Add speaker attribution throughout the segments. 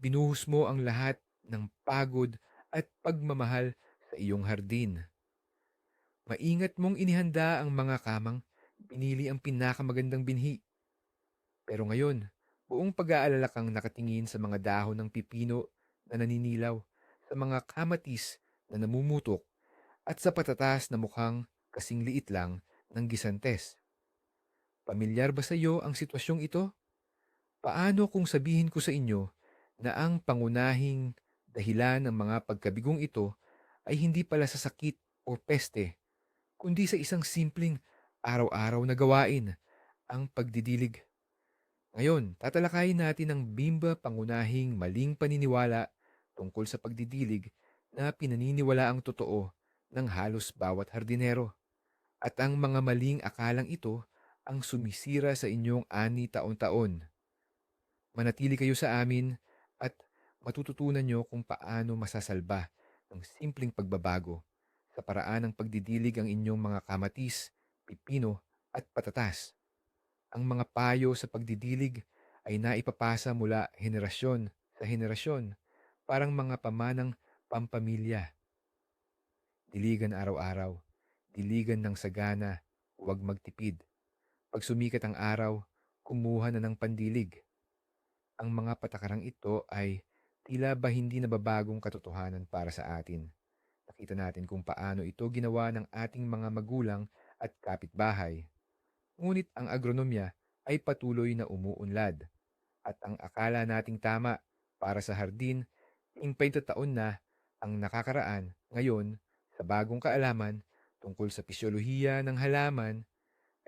Speaker 1: Binuhos mo ang lahat ng pagod at pagmamahal sa iyong hardin. Maingat mong inihanda ang mga kamang pinili ang pinakamagandang binhi. Pero ngayon, buong pag-aalala kang nakatingin sa mga dahon ng pipino na naninilaw, sa mga kamatis na namumutok, at sa patatas na mukhang kasing liit lang ng gisantes. Pamilyar ba sa iyo ang sitwasyong ito? Paano kung sabihin ko sa inyo na ang pangunahing dahilan ng mga pagkabigong ito ay hindi pala sa sakit o peste, kundi sa isang simpleng araw-araw na gawain, ang pagdidilig. Ngayon, tatalakayin natin ang bimba pangunahing maling paniniwala tungkol sa pagdidilig na pinaniniwala ang totoo ng halos bawat hardinero. At ang mga maling akalang ito ang sumisira sa inyong ani taon-taon. Manatili kayo sa amin matututunan nyo kung paano masasalba ng simpleng pagbabago sa paraan ng pagdidilig ang inyong mga kamatis, pipino at patatas. Ang mga payo sa pagdidilig ay naipapasa mula henerasyon sa henerasyon, parang mga pamanang pampamilya. Diligan araw-araw, diligan ng sagana, huwag magtipid. Pag sumikat ang araw, kumuha na ng pandilig. Ang mga patakarang ito ay tila ba hindi nababagong katotohanan para sa atin. Nakita natin kung paano ito ginawa ng ating mga magulang at kapitbahay. Ngunit ang agronomya ay patuloy na umuunlad. At ang akala nating tama para sa hardin, ingpay taon na ang nakakaraan ngayon sa bagong kaalaman tungkol sa pisyolohiya ng halaman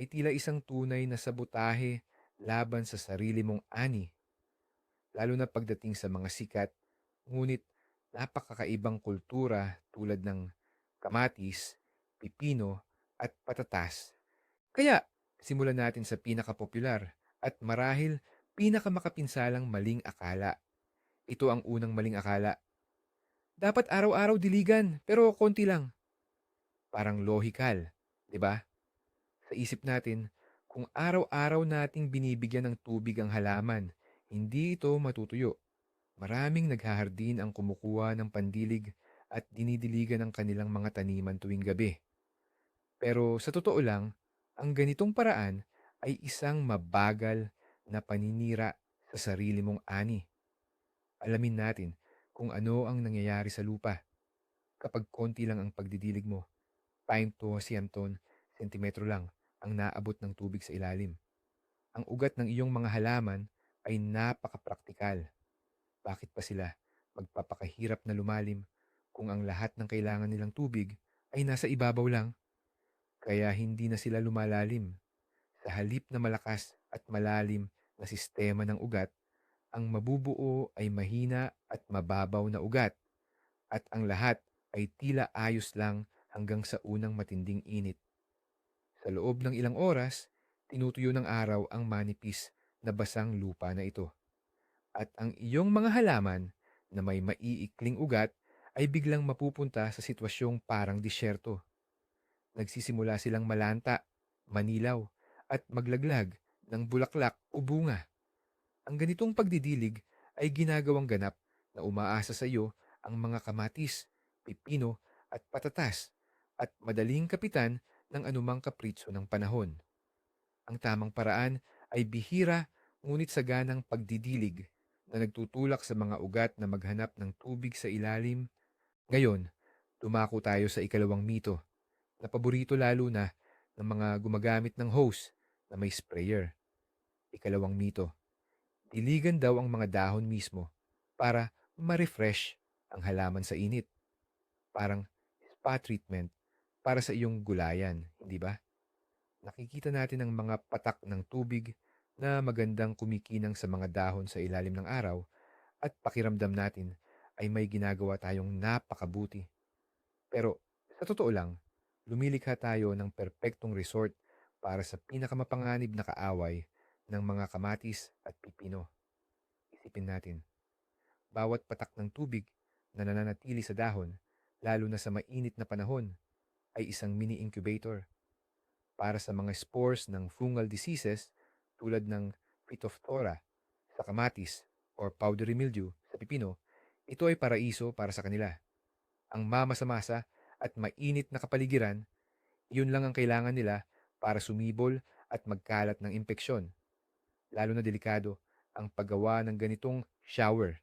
Speaker 1: ay tila isang tunay na sabotahe laban sa sarili mong ani. Lalo na pagdating sa mga sikat, ngunit napakakaibang kultura tulad ng kamatis, pipino, at patatas. Kaya, simulan natin sa pinakapopular at marahil pinakamakakinsalang maling akala. Ito ang unang maling akala. Dapat araw-araw diligan, pero konti lang. Parang lohikal, di ba? Sa isip natin, kung araw-araw nating binibigyan ng tubig ang halaman, hindi ito matutuyo. Maraming naghahardin ang kumukuha ng pandilig at dinidiligan ang kanilang mga taniman tuwing gabi. Pero sa totoo lang, ang ganitong paraan ay isang mabagal na paninira sa sarili mong ani. Alamin natin kung ano ang nangyayari sa lupa. Kapag konti lang ang pagdidilig mo, 5 to 100 sentimetro lang ang naabot ng tubig sa ilalim. Ang ugat ng iyong mga halaman ay napakapraktikal. Bakit pa sila magpapakahirap na lumalim kung ang lahat ng kailangan nilang tubig ay nasa ibabaw lang? Kaya hindi na sila lumalalim. Sa halip na malakas at malalim na sistema ng ugat, ang mabubuo ay mahina at mababaw na ugat, at ang lahat ay tila ayos lang hanggang sa unang matinding init. Sa loob ng ilang oras, tinutuyo ng araw ang manipis na basang lupa na ito. At ang iyong mga halaman na may maiikling ugat ay biglang mapupunta sa sitwasyong parang disyerto. Nagsisimula silang malanta, manilaw, at maglaglag ng bulaklak o bunga. Ang ganitong pagdidilig ay ginagawang ganap na umaasa sa iyo ang mga kamatis, pipino at patatas at madaling kapitan ng anumang kapritso ng panahon. Ang tamang paraan ay bihira ngunit saganang pagdidilig na nagtutulak sa mga ugat na maghanap ng tubig sa ilalim. Ngayon, dumako tayo sa ikalawang mito na paborito lalo na ng mga gumagamit ng hose na may sprayer. Ikalawang mito, diligan daw ang mga dahon mismo para ma-refresh ang halaman sa init. Parang spa treatment para sa iyong gulayan, hindi ba? Nakikita natin ang mga patak ng tubig na magandang kumikinang sa mga dahon sa ilalim ng araw at pakiramdam natin ay may ginagawa tayong napakabuti. Pero sa totoo lang, lumilikha tayo ng perpektong resort para sa pinakamapanganib na kaaway ng mga kamatis at pipino. Isipin natin, bawat patak ng tubig na nananatili sa dahon, lalo na sa mainit na panahon, ay isang mini incubator para sa mga spores ng fungal diseases tulad ng Phytophthora sa kamatis or powdery mildew sa pipino, ito ay paraiso para sa kanila. Ang mamasa-masa at mainit na kapaligiran, yun lang ang kailangan nila para sumibol at magkalat ng impeksyon. Lalo na delikado ang paggawa ng ganitong shower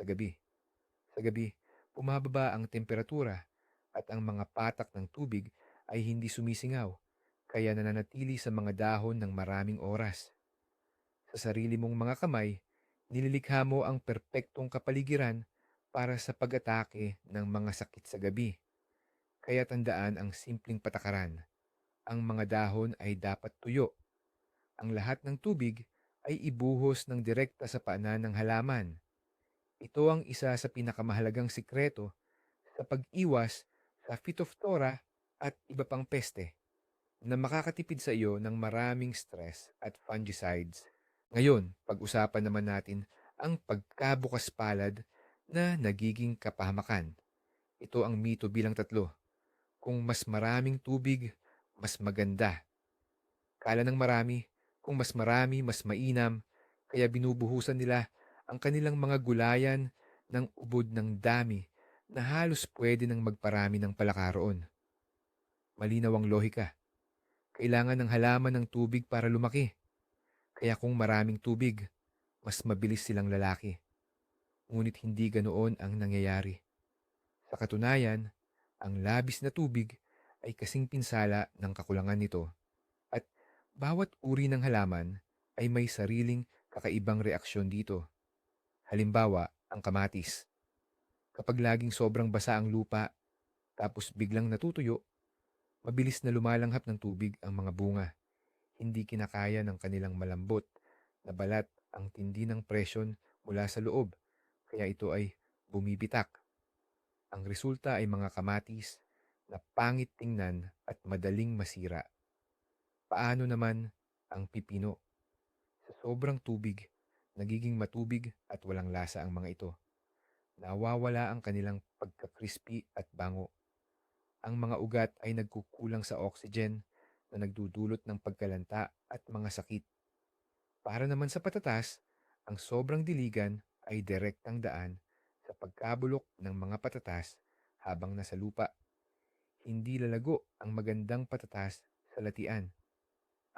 Speaker 1: sa gabi. Sa gabi, bumababa ang temperatura at ang mga patak ng tubig ay hindi sumisingaw, kaya nananatili sa mga dahon ng maraming oras. Sa sarili mong mga kamay, nililikha mo ang perpektong kapaligiran para sa pag-atake ng mga sakit sa gabi. Kaya tandaan ang simpleng patakaran. Ang mga dahon ay dapat tuyo. Ang lahat ng tubig ay ibuhos ng direkta sa paanan ng halaman. Ito ang isa sa pinakamahalagang sikreto sa pag-iwas sa Phytophthora at iba pang peste na makakatipid sa iyo ng maraming stress at fungicides. Ngayon, pag-usapan naman natin ang pagkabukas palad na nagiging kapahamakan. Ito ang mito bilang tatlo. Kung mas maraming tubig, mas maganda. Kala ng marami, kung mas marami, mas mainam, kaya binubuhusan nila ang kanilang mga gulayan ng ubod ng dami na halos pwede nang magparami ng palakaroon. Malinaw ang lohika. Kailangan ng halaman ng tubig para lumaki. Kaya kung maraming tubig, mas mabilis silang lalaki. Ngunit hindi ganoon ang nangyayari. Sa katunayan, ang labis na tubig ay kasing pinsala ng kakulangan nito at bawat uri ng halaman ay may sariling kakaibang reaksyon dito. Halimbawa, ang kamatis. Kapag laging sobrang basa ang lupa, tapos biglang natutuyo, mabilis na lumalanghap ng tubig ang mga bunga. Hindi kinakaya ng kanilang malambot na balat ang tindi ng presyon mula sa loob, kaya ito ay bumibitak. Ang resulta ay mga kamatis na pangit tingnan at madaling masira. Paano naman ang pipino? Sa sobrang tubig, nagiging matubig at walang lasa ang mga ito. Nawawala ang kanilang pagka-crispy at bango. Ang mga ugat ay nagkukulang sa oxygen na nagdudulot ng pagkalanta at mga sakit. Para naman sa patatas, ang sobrang diligan ay direktang daan sa pagkabulok ng mga patatas habang nasa lupa. Hindi lalago ang magandang patatas sa latian.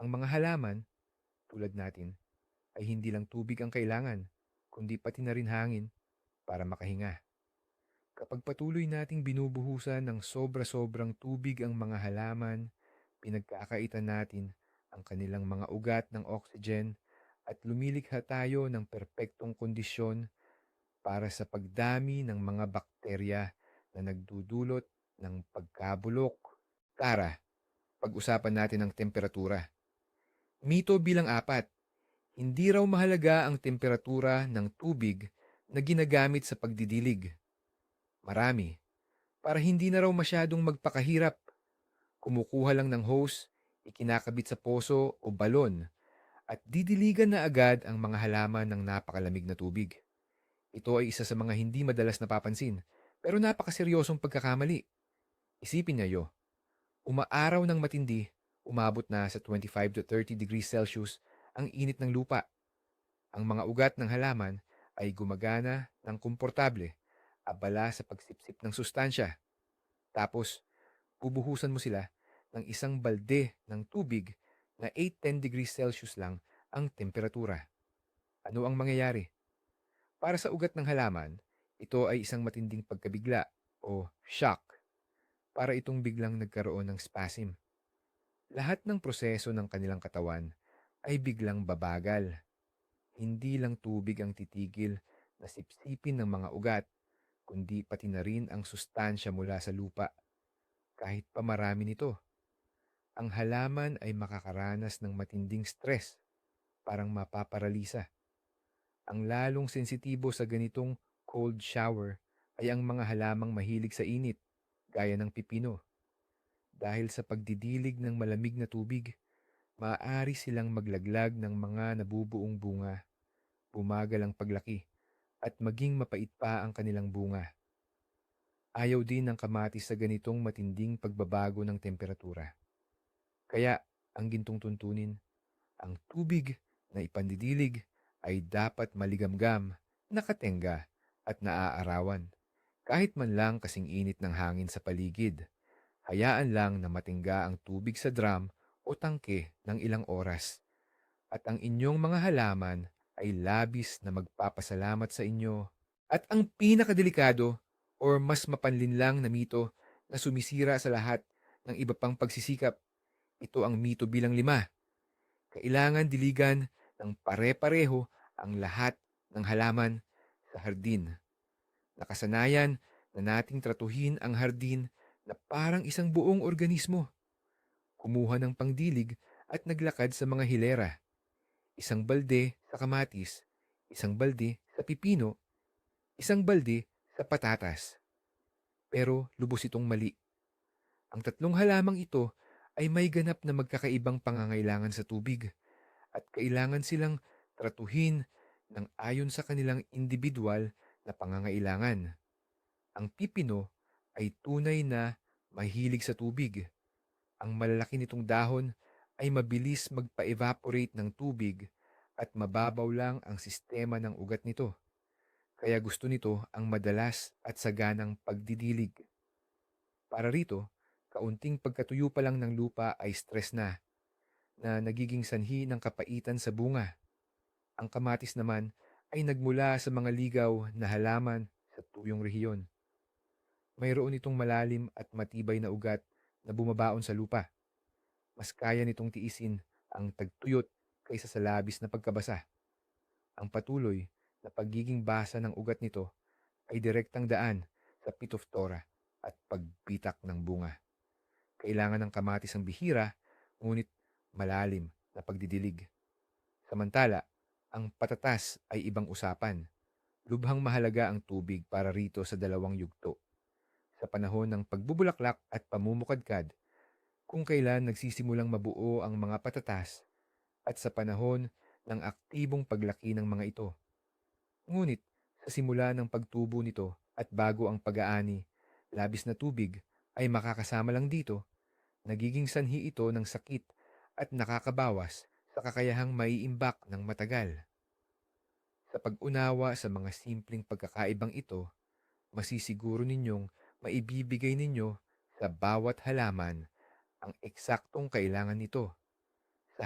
Speaker 1: Ang mga halaman, tulad natin, ay hindi lang tubig ang kailangan, kundi pati na rin hangin para makahinga. Kapag patuloy nating binubuhusan ng sobra-sobrang tubig ang mga halaman, pinagkakaitan natin ang kanilang mga ugat ng oxygen at lumilikha tayo ng perpektong kondisyon para sa pagdami ng mga bakterya na nagdudulot ng pagkabulok. Tara, pag-usapan natin ang temperatura. Mito bilang apat, hindi raw mahalaga ang temperatura ng tubig na ginagamit sa pagdidilig. Marami, para hindi na raw masyadong magpakahirap. Kumukuha lang ng hose, ikinakabit sa poso o balon, at didiligan na agad ang mga halaman ng napakalamig na tubig. Ito ay isa sa mga hindi madalas napapansin, pero napakaseryosong pagkakamali. Isipin niyo, umaaraw ng matindi, umabot na sa 25 to 30 degrees Celsius ang init ng lupa. Ang mga ugat ng halaman ay gumagana ng komportable, abala sa pagsipsip ng sustansya. Tapos, bubuhusan mo sila ng isang balde ng tubig na 8-10 degrees Celsius lang ang temperatura. Ano ang mangyayari? Para sa ugat ng halaman, ito ay isang matinding pagkabigla o shock para itong biglang nagkaroon ng spasm. Lahat ng proseso ng kanilang katawan ay biglang babagal. Hindi lang tubig ang titigil na sipsipin ng mga ugat, kundi pati na rin ang sustansya mula sa lupa. Kahit pa marami nito. Ang halaman ay makakaranas ng matinding stress, parang mapaparalisa. Ang lalong sensitibo sa ganitong cold shower ay ang mga halamang mahilig sa init, gaya ng pipino. Dahil sa pagdidilig ng malamig na tubig, maaari silang maglaglag ng mga nabubuong bunga, bumagal ang paglaki, at maging mapait pa ang kanilang bunga. Ayaw din ng kamatis sa ganitong matinding pagbabago ng temperatura. Kaya, ang gintong tuntunin, ang tubig na ipandidilig ay dapat maligamgam, nakatenga, at naaarawan. Kahit man lang kasing init ng hangin sa paligid. Hayaan lang na matingga ang tubig sa drum o tangke ng ilang oras. At ang inyong mga halaman ay labis na magpapasalamat sa inyo. At ang pinakadelikado or mas mapanlinlang na mito na sumisira sa lahat ng iba pang pagsisikap, ito ang mito bilang lima. Kailangan diligan ng pare-pareho ang lahat ng halaman sa hardin. Nakasanayan na nating tratuhin ang hardin na parang isang buong organismo. Kumuha ng pangdilig at naglakad sa mga hilera. Isang balde sa kamatis, isang balde sa pipino, isang balde sa patatas. Pero lubos itong mali. Ang tatlong halamang ito ay may ganap na magkakaibang pangangailangan sa tubig at kailangan silang tratuhin ng ayon sa kanilang individual na pangangailangan. Ang pipino ay tunay na mahilig sa tubig. Ang malalaki nitong dahon ay mabilis magpa-evaporate ng tubig at mababaw lang ang sistema ng ugat nito. Kaya gusto nito ang madalas at saganang pagdidilig. Para rito, kaunting pagkatuyo pa lang ng lupa ay stress na, na nagiging sanhi ng kapaitan sa bunga. Ang kamatis naman ay nagmula sa mga ligaw na halaman sa tuyong rehiyon. Mayroon itong malalim at matibay na ugat na bumabaon sa lupa. Mas kaya nitong tiisin ang tagtuyot kaysa sa labis na pagkabasa. Ang patuloy na pagiging basa ng ugat nito ay direktang daan sa pitoftora at pagbitak ng bunga. Kailangan ng kamatis ang bihira, ngunit malalim na pagdidilig. Samantala, ang patatas ay ibang usapan. Lubhang mahalaga ang tubig para rito sa dalawang yugto. Sa panahon ng pagbubulaklak at pamumukadkad, kung kailan nagsisimulang mabuo ang mga patatas, at sa panahon ng aktibong paglaki ng mga ito. Ngunit, sa simula ng pagtubo nito at bago ang pag-aani, labis na tubig ay makakasama lang dito, nagiging sanhi ito ng sakit at nakakabawas sa kakayahang maiimbak ng matagal. Sa pag-unawa sa mga simpleng pagkakaibang ito, masisiguro ninyong maibibigay ninyo sa bawat halaman ang eksaktong kailangan nito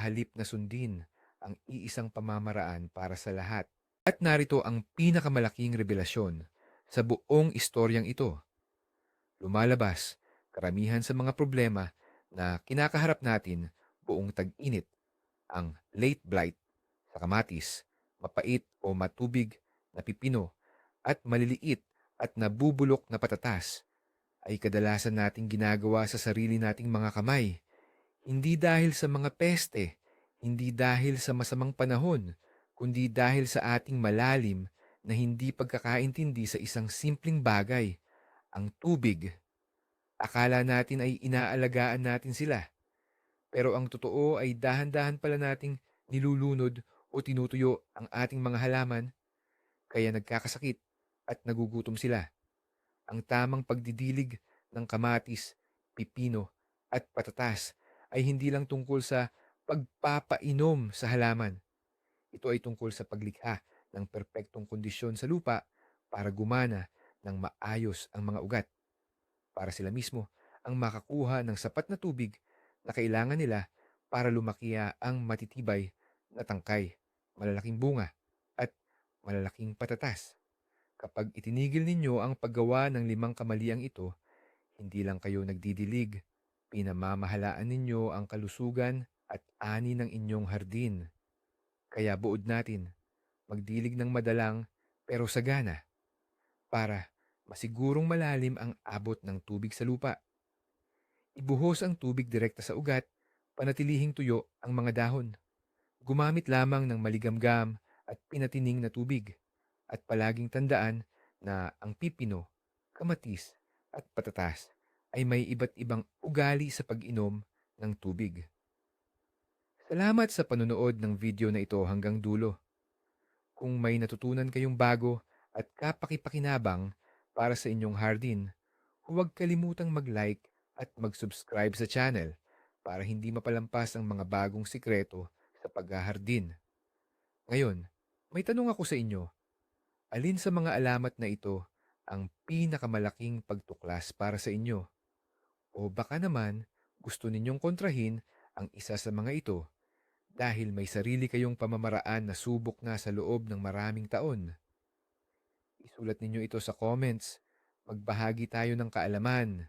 Speaker 1: halip na sundin ang iisang pamamaraan para sa lahat. At narito ang pinakamalaking revelasyon sa buong istoryang ito. Lumalabas karamihan sa mga problema na kinakaharap natin buong tag-init ang late blight sa kamatis, mapait o matubig na pipino at maliliit at nabubulok na patatas ay kadalasan nating ginagawa sa sarili nating mga kamay. Hindi dahil sa mga peste, hindi dahil sa masamang panahon, kundi dahil sa ating malalim na hindi pagkakaintindi sa isang simpleng bagay, ang tubig. Akala natin ay inaalagaan natin sila. Pero ang totoo ay dahan-dahan pala nating nilulunod o tinutuyo ang ating mga halaman, kaya nagkakasakit at nagugutom sila. Ang tamang pagdidilig ng kamatis, pipino at patatas ay hindi lang tungkol sa pagpapainom sa halaman. Ito ay tungkol sa paglikha ng perpektong kondisyon sa lupa para gumana ng maayos ang mga ugat. Para sila mismo ang makakuha ng sapat na tubig na kailangan nila para lumakiya ang matitibay na tangkay, malalaking bunga, at malalaking patatas. Kapag itinigil ninyo ang paggawa ng limang kamaliang ito, hindi lang kayo nagdidilig, pinamamahalaan ninyo ang kalusugan at ani ng inyong hardin. Kaya buod natin, magdilig ng madalang pero sagana para masigurong malalim ang abot ng tubig sa lupa. Ibuhos ang tubig direkta sa ugat, panatilihing tuyo ang mga dahon. Gumamit lamang ng maligamgam at pinatining na tubig at palaging tandaan na ang pipino, kamatis at patatas ay may iba't ibang ugali sa pag-inom ng tubig. Salamat sa panonood ng video na ito hanggang dulo. Kung may natutunan kayong bago at kapakipakinabang para sa inyong hardin, huwag kalimutang mag-like at mag-subscribe sa channel para hindi mapalampas ang mga bagong sikreto sa paghahardin. Ngayon, may tanong ako sa inyo. Alin sa mga alamat na ito ang pinakamalaking pagtuklas para sa inyo? O baka naman gusto ninyong kontrahin ang isa sa mga ito dahil may sarili kayong pamamaraan na subok na sa loob ng maraming taon. Isulat ninyo ito sa comments. Magbahagi tayo ng kaalaman.